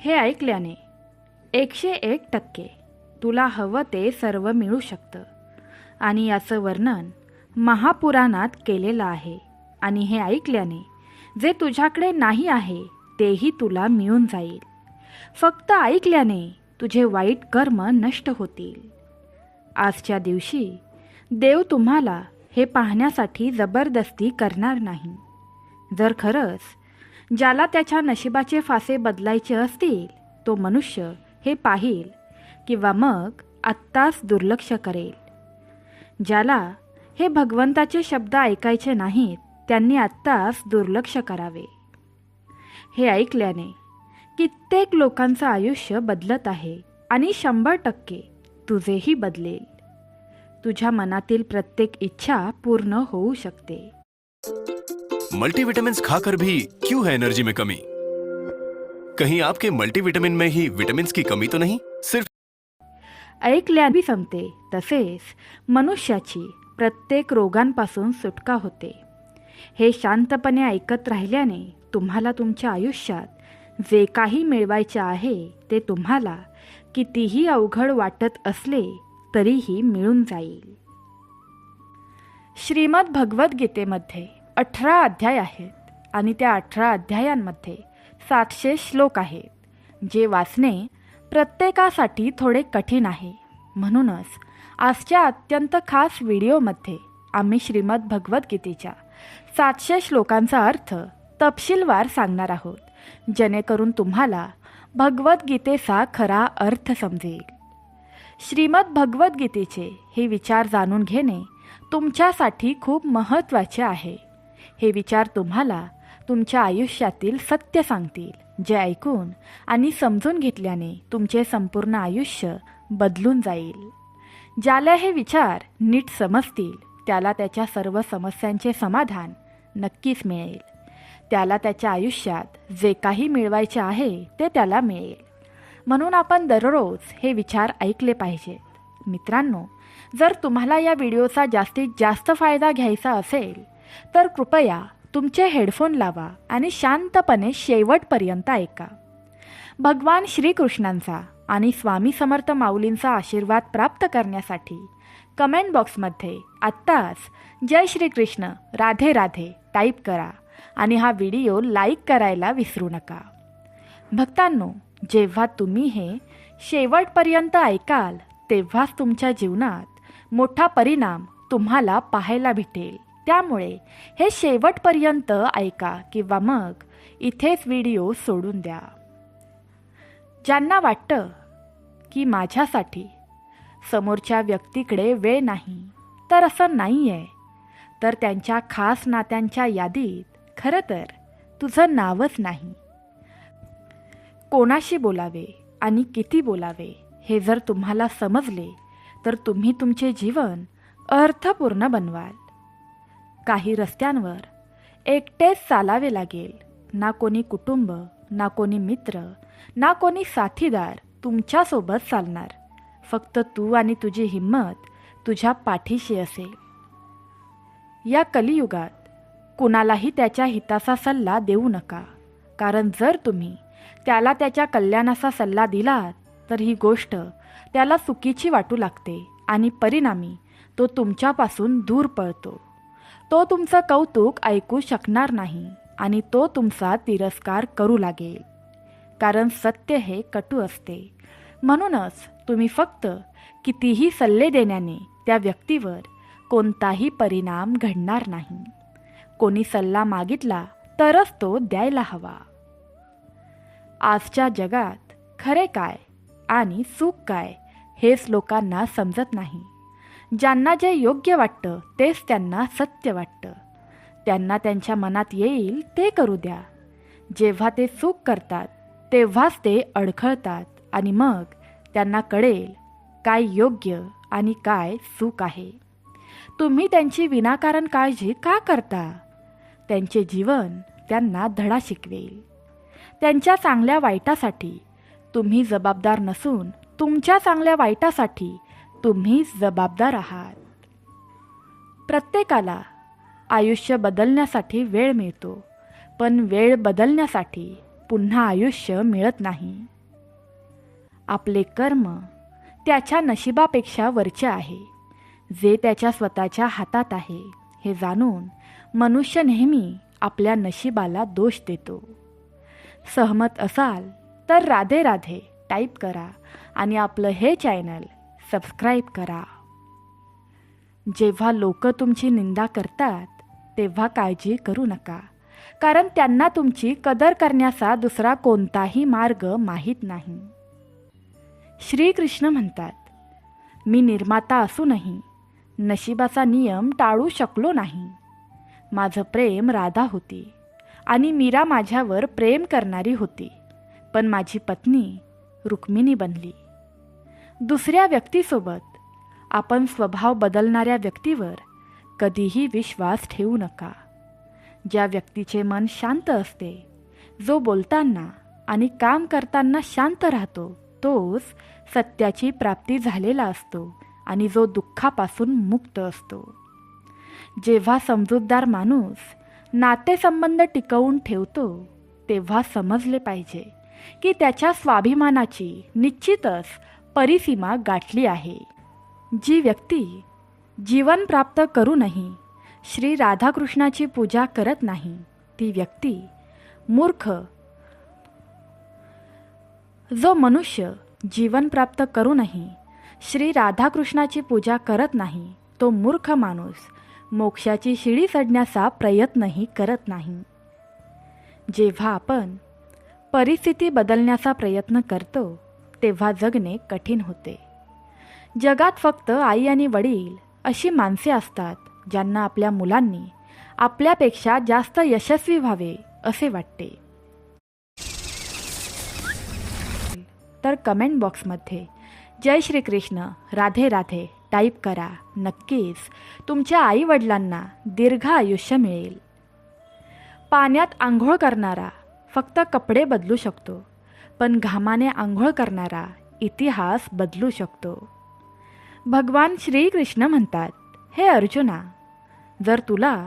हे ऐकल्याने एकशे एक टक्के तुला हवं ते सर्व मिळू शकतं. आणि याचं वर्णन महापुराणात केलेलं आहे. आणि हे ऐकल्याने जे तुझ्याकडे नाही आहे तेही तुला मिळून जाईल. फक्त ऐकल्याने तुझे वाईट कर्म नष्ट होतील. आजच्या दिवशी देव तुम्हाला हे पाहण्यासाठी जबरदस्ती करणार नाही. जर खरंच ज्याला त्याच्या नशिबाचे फासे बदलायचे असतील तो मनुष्य हे पाहिल किंवा मग आत्ताच दुर्लक्ष करेल. ज्याला हे भगवंताचे शब्द ऐकायचे नाहीत त्यांनी आत्ताच दुर्लक्ष करावे. हे ऐकल्याने कित्येक लोकांचं आयुष्य बदलत आहे आणि शंभर टक्के तुझेही बदलेल. तुझ्या मनातील प्रत्येक इच्छा पूर्ण होऊ शकते. मल्टीविटामिन खाकर भी क्यों है एनर्जी में कमी? कहीं आपके मल्टीविटामिन में ही विटामिन की कमी तो नहीं? सिर्फ ऐकल्याने संपते तसेच मनुष्याची प्रत्येक रोगांपासून सुटका होते. हे शांतपणे ऐकत राहिल्याने तुम्हाला तुमच्या आयुष्यात जे काही मिळवायचे आहे ते तुम्हाला कितीही अवघड वाटत असले तरीही मिळून जाईल. श्रीमद भगवद्गीतेमध्ये अठरा अध्याय आहेत आणि त्या अठरा अध्यायांमध्ये सातशे श्लोक आहेत जे वाचणे प्रत्येकासाठी थोडे कठीण आहे. म्हणूनच आजच्या अत्यंत खास व्हिडिओमध्ये आम्ही श्रीमद भगवद्गीतेच्या सातशे श्लोकांचा अर्थ तपशीलवार सांगणार आहोत जेणेकरून तुम्हाला भगवद्गीतेचा खरा अर्थ समजेल. श्रीमद भगवद्गीतेचे हे विचार जाणून घेणे तुमच्यासाठी खूप महत्त्वाचे आहे. हे विचार तुम्हाला तुमच्या आयुष्यातील सत्य सांगतील जे ऐकून आणि समजून घेतल्याने तुमचे संपूर्ण आयुष्य बदलून जाईल. ज्याला हे विचार नीट समजतील त्याला त्याच्या सर्व समस्यांचे समाधान नक्कीच मिळेल. त्याला त्याच्या आयुष्यात जे काही मिळवायचे आहे ते त्याला मिळेल. म्हणून आपण दररोज हे विचार ऐकले पाहिजेत. मित्रांनो जर तुम्हाला या व्हिडिओचा जास्तीत जास्त फायदा घ्यायचा असेल तर कृपया तुमचे हेडफोन लावा आणि शांतपणे शेवटपर्यंत ऐका. भगवान श्रीकृष्णांचा आणि स्वामी समर्थ माऊलींचा आशीर्वाद प्राप्त करण्यासाठी कमेंट बॉक्समध्ये आत्ताच जय श्रीकृष्ण राधे राधे टाईप करा आणि हा व्हिडिओ लाईक करायला विसरू नका. भक्तांनो जेव्हा तुम्ही हे शेवटपर्यंत ऐकाल तेव्हाच तुमच्या जीवनात मोठा परिणाम तुम्हाला पाहायला भेटेल. त्यामुळे हे शेवटपर्यंत ऐका किंवा मग इथेच व्हिडिओ सोडून द्या. ज्यांना वाटतं की माझ्यासाठी समोरच्या व्यक्तीकडे वेळ नाही तर असं नाही आहे तर त्यांच्या खास नात्यांच्या यादीत खरं तर तुझं नावच नाही. कोणाशी बोलावे आणि किती बोलावे हे जर तुम्हाला समजले तर तुम्ही तुमचे जीवन अर्थपूर्ण बनवाल. काही रस्त्यांवर एकटेच चालावे लागेल. ना कोणी कुटुंब ना कोणी मित्र ना कोणी साथीदार तुमच्यासोबत चालणार. फक्त तू आणि तुझी हिंमत तुझ्या पाठीशी असेल. या कलियुगात कुणालाही त्याच्या हिताचा सल्ला देऊ नका. कारण जर तुम्ही त्याला त्याच्या कल्याणाचा सल्ला दिलात तर ही गोष्ट त्याला चुकीची वाटू लागते आणि परिणामी तो तुमच्यापासून दूर पळतो. तो तुमचं कौतुक ऐकू शकणार नाही आणि तो तुमचा तिरस्कार करू लागेल. कारण सत्य हे कटू असते. म्हणूनच तुम्ही फक्त कितीही सल्ले देण्याने त्या व्यक्तीवर कोणताही परिणाम घडणार नाही. कोणी सल्ला मागितला तरच तो द्यायला हवा. आजच्या जगात खरे काय आणि चूक काय हेच लोकांना समजत नाही. ज्यांना जे योग्य वाटतं तेच त्यांना सत्य वाटतं. त्यांना त्यांच्या मनात येईल ते करू द्या. जेव्हा ते चूक करतात तेव्हाच ते अडखळतात आणि मग त्यांना कळेल काय योग्य आणि काय चूक आहे. तुम्ही त्यांची विनाकारण काळजी का करता? त्यांचे जीवन त्यांना धडा शिकवेल. त्यांच्या चांगल्या वाईटासाठी तुम्ही जबाबदार नसून तुमच्या चांगल्या वाईटासाठी तुम्ही जबाबदार आहात. प्रत्येकाला आयुष्य बदलण्यासाठी वेळ मिळतो पण वेळ बदलण्यासाठी पुन्हा आयुष्य मिळत नाही. आपले कर्म त्याच्या नशिबापेक्षा वरचे आहे जे त्याच्या स्वतःच्या हातात आहे हे जाणून मनुष्य नेहमी आपल्या नशिबाला दोष देतो. सहमत असाल तर राधे राधे टाईप करा आणि आपलं हे चॅनल सबस्क्राईब करा. जेव्हा लोक तुमची निंदा करतात तेव्हा काळजी करू नका. कारण त्यांना तुमची कदर करण्याचा दुसरा कोणताही मार्ग माहीत नाही. श्रीकृष्ण म्हणतात मी निर्माता असूनही नशिबाचा नियम टाळू शकलो नाही. माझं प्रेम राधा होती आणि मीरा माझ्यावर प्रेम करणारी होती पण माझी पत्नी रुक्मिणी बनली. दुसऱ्या व्यक्तीसोबत. आपण स्वभाव बदलणाऱ्या व्यक्तीवर कधीही विश्वास ठेवू नका. ज्या व्यक्तीचे मन शांत असते जो बोलताना आणि काम करताना शांत राहतो तोच सत्याची प्राप्ती झालेला असतो आणि जो दुःखापासून मुक्त असतो. जेव्हा समजूतदार माणूस नातेसंबंध टिकवून ठेवतो तेव्हा समजले पाहिजे की त्याच्या स्वाभिमानाची निश्चितच परिसीमा गाठली आहे. जी व्यक्ती जीवन प्राप्त करूनही श्री राधाकृष्णाची पूजा करत नाही ती व्यक्ती मूर्ख जो मनुष्य जीवन प्राप्त करूनही श्री राधाकृष्णाची पूजा करत नाही तो मूर्ख माणूस मोक्षाची शिडी चढण्याचा प्रयत्नही करत नाही. जेव्हा आपण परिस्थिती बदलण्याचा प्रयत्न करतो तेव्हा जगणे कठीण होते. जगात फक्त आई आणि वडील अशी माणसे असतात ज्यांना आपल्या मुलांनी आपल्यापेक्षा जास्त यशस्वी व्हावे असे वाटते. तर कमेंट बॉक्समध्ये जय श्रीकृष्ण राधे राधे टाईप करा. नक्कीच तुमच्या आईवडिलांना दीर्घ आयुष्य मिळेल. पाण्यात आंघोळ करणारा फक्त कपडे बदलू शकतो. पण घामाने आंघोळ करणारा इतिहास बदलू शकतो. भगवान श्रीकृष्ण म्हणतात हे अर्जुना जर तुला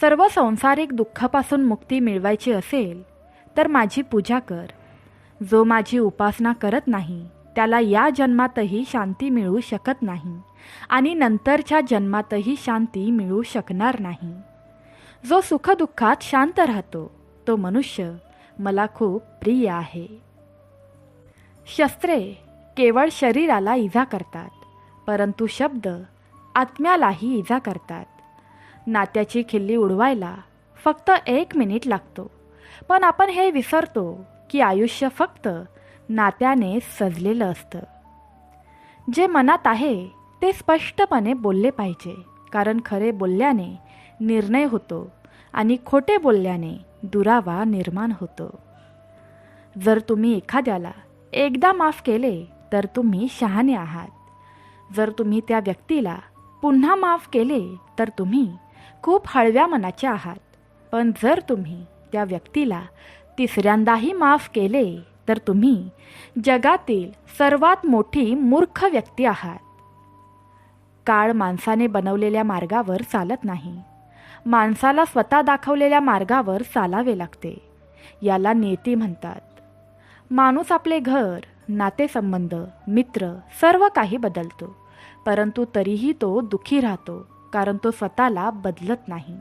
सर्व संसारिक दुःखापासून मुक्ती मिळवायची असेल तर माझी पूजा कर. जो माझी उपासना करत नाही त्याला या जन्मातही शांती मिळू शकत नाही आणि नंतरच्या जन्मातही शांती मिळू शकणार नाही. जो सुखदुःखात शांत राहतो तो मनुष्य मला खूप प्रिय आहे. शस्त्रे केवळ शरीराला इजा करतात परंतु शब्द आत्म्यालाही इजा करतात. नात्याची खिल्ली उडवायला फक्त एक मिनिट लागतो पण आपण हे विसरतो की आयुष्य फक्त नात्याने सजलेलं असतं. जे मनात आहे ते स्पष्टपणे बोलले पाहिजे कारण खरे बोलल्याने निर्णय होतो आणि खोटे बोलल्याने दुरावा निर्माण होतो. जर तुम्ही एखाद्याला एकदा माफ केले तर तुम्ही शहाणे आहात. जर तुम्ही त्या व्यक्तीला पुन्हा माफ केले तर तुम्ही खूप हळव्या मनाचे आहात. पण जर तुम्ही त्या व्यक्तीला तिसऱ्यांदाही माफ केले तर तुम्ही जगातील सर्वात मोठी मूर्ख व्यक्ती आहात. काळ माणसाने बनवलेल्या मार्गावर चालत नाही. माणसाला स्वतः दाखवलेल्या मार्गावर चालावे लागते. याला नियती म्हणतात. माणूस आपले घर नातेसंबंध मित्र सर्व काही बदलतो. परंतु तरीही तो दुःखी राहतो कारण तो स्वतःला बदलत नाही.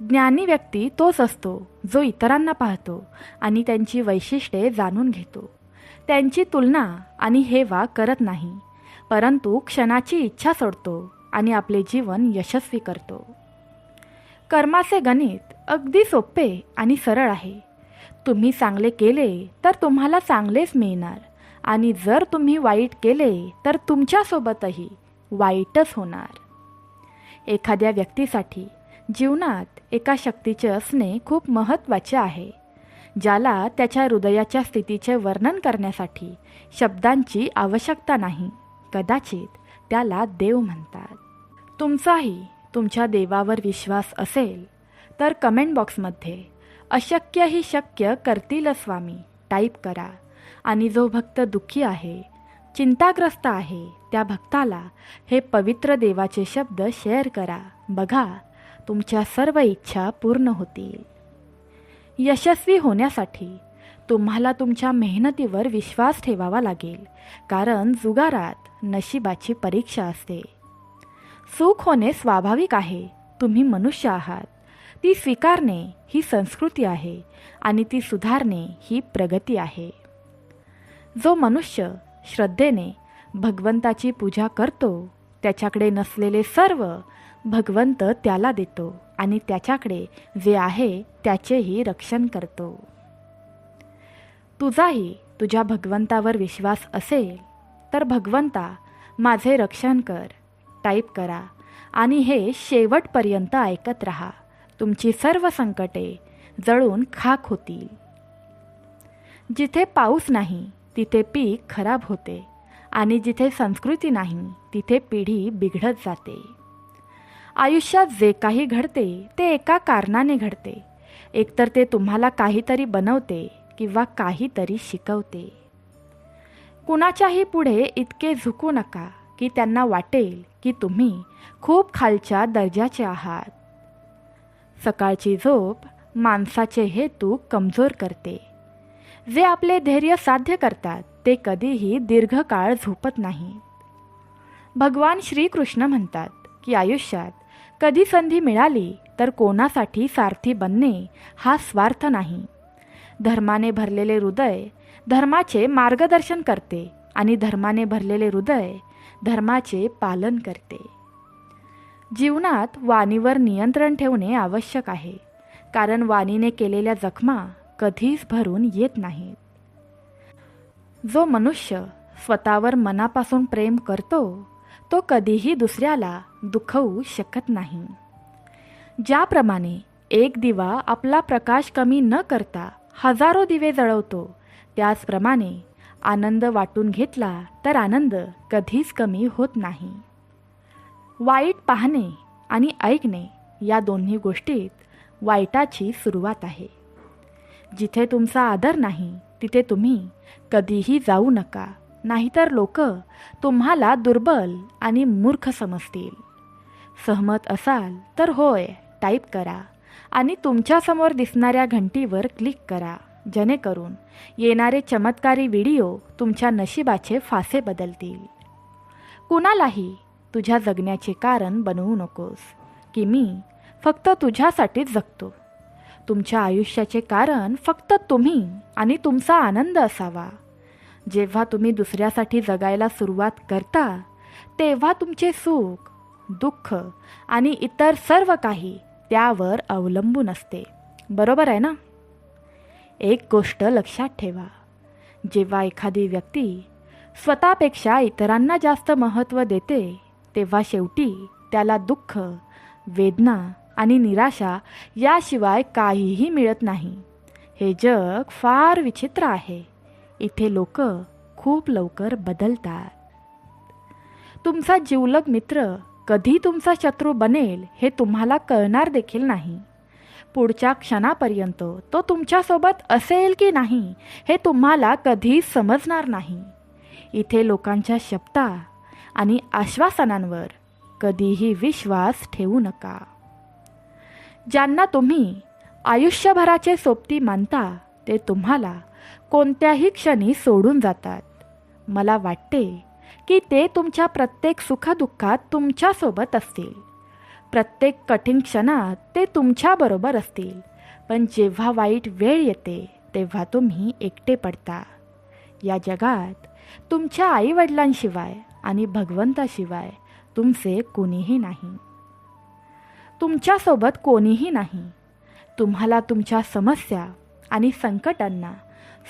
ज्ञानी व्यक्ती तोच असतो जो इतरांना पाहतो आणि त्यांची वैशिष्ट्ये जाणून घेतो. त्यांची तुलना आणि हेवा करत नाही परंतु क्षणाची इच्छा सोडतो आणि आपले जीवन यशस्वी करतो. कर्माचे गणित अगदी सोपे आणि सरळ आहे. तुम्ही चांगले केले तर तुम्हाला चांगलेच मिळणार. आणि जर तुम्ही वाईट केले तर तुमच्यासोबतही वाईटच होणार. एखाद्या व्यक्तीसाठी जीवनात एका शक्तीचे असणे खूप महत्त्वाचे आहे. ज्याला त्याच्या हृदयाच्या स्थितीचे वर्णन करण्यासाठी शब्दांची आवश्यकता नाही कदाचित त्याला देव म्हणतात. तुमचाही तुमच्या देवावर विश्वास असेल तर कमेंट बॉक्समध्ये अशक्य ही शक्य करतील स्वामी. टाईप करा. आणि जो भक्त दुःखी आहे चिंताग्रस्त आहे त्या भक्ताला हे पवित्र देवाचे शब्द शेअर करा. बघा तुमच्या सर्व इच्छा पूर्ण होतील. यशस्वी होण्यासाठी तुम्हाला तुमच्या मेहनतीवर विश्वास ठेवावा लागेल. कारण जुगारात नशिबाची परीक्षा असते. सुख होणे स्वाभाविक आहे. तुम्ही मनुष्य आहात. ती स्वीकारणे ही संस्कृती आहे आणि ती सुधारणे ही प्रगती आहे. जो मनुष्य श्रद्धेने भगवंताची पूजा करतो त्याच्याकडे नसलेले सर्व भगवंत त्याला देतो आणि त्याच्याकडे जे आहे त्याचेही रक्षण करतो. तुझाही तुझ्या भगवंतावर विश्वास असेल तर भगवंता माझे रक्षण कर टाईप करा आणि हे शेवटपर्यंत ऐकत राहा. तुमची सर्व संकटे जळून खाक होतील. जिथे पाऊस नाही तिथे पीक खराब होते आणि जिथे संस्कृती नाही तिथे पिढी बिघडत जाते. आयुष्यात जे काही घडते ते एका कारणाने घडते. एकतर ते तुम्हाला काहीतरी बनवते किंवा काहीतरी शिकवते. कुणाच्याही पुढे इतके झुकू नका की त्यांना वाटेल की तुम्ही खूप खालच्या दर्जाचे आहात. सकाळची झोप माणसाचे हेतू कमजोर करते. जे आपले धैर्य साध्य करतात ते कधीही दीर्घकाळ झोपत नाहीत भगवान श्रीकृष्ण म्हणतात की आयुष्यात कधी संधी मिळाली तर कोणासाठी सारथी बनणे हा स्वार्थ नाही. धर्माने भरलेले हृदय धर्माचे मार्गदर्शन करते आणि धर्माने भरलेले हृदय धर्माचे पालन करते. जीवनात वाणीवर नियंत्रण ठेवणे आवश्यक आहे कारण वाणीने केलेल्या जखमा कधीच भरून येत नाहीत. जो मनुष्य स्वतःवर मनापासून प्रेम करतो तो कधीही दुसऱ्याला दुखवू शकत नाही. ज्याप्रमाणे एक दिवा आपला प्रकाश कमी न करता हजारो दिवे जळवतो त्याचप्रमाणे आनंद वाटून घेतला तर आनंद कधीच कमी होत नाही. वाईट पाहणे आणि ऐकणे या दोन्ही गोष्टीत वाईटाची सुरुवात आहे. जिथे तुमचा आदर नाही तिथे तुम्ही कधीही जाऊ नका. नाहीतर लोक तुम्हाला दुर्बल आणि मूर्ख समजतील. सहमत असाल तर होय टाईप करा आणि तुमच्यासमोर दिसणाऱ्या घंटीवर क्लिक करा. जेणेकरून येणारे चमत्कारी व्हिडिओ तुमच्या नशिबाचे फासे बदलतील. कुणालाही तुझ्या जगण्याचे कारण बनवू नकोस की मी फक्त तुझ्यासाठीच जगतो. तुमच्या आयुष्याचे कारण फक्त तुम्ही आणि तुमचा आनंद असावा. जेव्हा तुम्ही दुसऱ्यासाठी जगायला सुरुवात करता तेव्हा तुमचे सुख दुःख आणि इतर सर्व काही त्यावर अवलंबून असते. बरोबर आहे ना? एक गोष्ट लक्षात ठेवा. जेव्हा एखादी व्यक्ती स्वतःपेक्षा इतरांना जास्त महत्त्व देते तेव्हा शेवटी त्याला दुःख वेदना आणि निराशा याशिवाय काहीही मिळत नाही. हे जग फार विचित्र आहे. इथे लोक खूप लवकर बदलतात. तुमचा जिवलग मित्र कधी तुमचा शत्रू बनेल हे तुम्हाला कळणार देखील नाही. पुढच्या क्षणापर्यंत तो तुमच्यासोबत असेल की नाही हे तुम्हाला कधी समजणार नाही. इथे लोकांच्या शब्दा आणि आश्वासनांवर कधीही विश्वास ठेवू नका. ज्यांना तुम्ही आयुष्यभराचे सोबती मानता ते तुम्हाला कोणत्याही क्षणी सोडून जातात. मला वाटते की ते तुमच्या प्रत्येक सुखदुःखात तुमच्यासोबत असतील. प्रत्येक कठीण क्षणात ते तुमच्याबरोबर असतील. पण जेव्हा वाईट वेळ येते तेव्हा तुम्ही एकटे पडता. या जगात तुमच्या आईवडिलांशिवाय आणि भगवंताशिवाय तुमचे कोणीही नाही. तुमच्यासोबत कोणीही नाही. तुम्हाला तुमच्या समस्या आणि संकटांना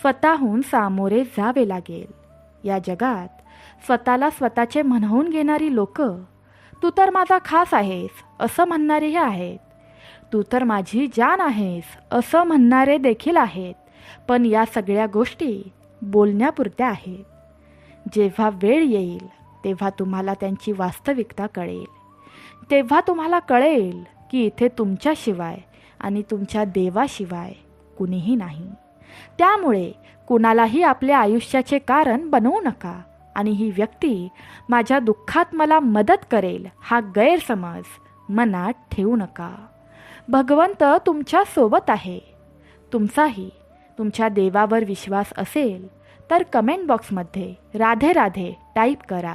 स्वतःहून सामोरे जावे लागेल. या जगात स्वतःला स्वतःचे म्हणवून घेणारी लोक तू तर माझा खास आहेस असं म्हणणारेही आहेत. तू तर माझी जान आहेस असं म्हणणारे देखील आहेत. पण या सगळ्या गोष्टी बोलण्यापुरत्या आहेत. जेव्हा वेळ येईल तेव्हा तुम्हाला त्यांची वास्तविकता कळेल. तेव्हा तुम्हाला कळेल की इथे तुमच्याशिवाय आणि तुमच्या देवाशिवाय कुणीही नाही. त्यामुळे कुणालाही आपल्या आयुष्याचे कारण बनवू नका आणि ही व्यक्ती माझ्या दुःखात मला मदत करेल हा गैरसमज मनात ठेवू नका. भगवंत तुमच्यासोबत आहे. तुमचाही तुमच्या देवावर विश्वास असेल तर कमेंट बॉक्समध्ये राधे राधे टाईप करा.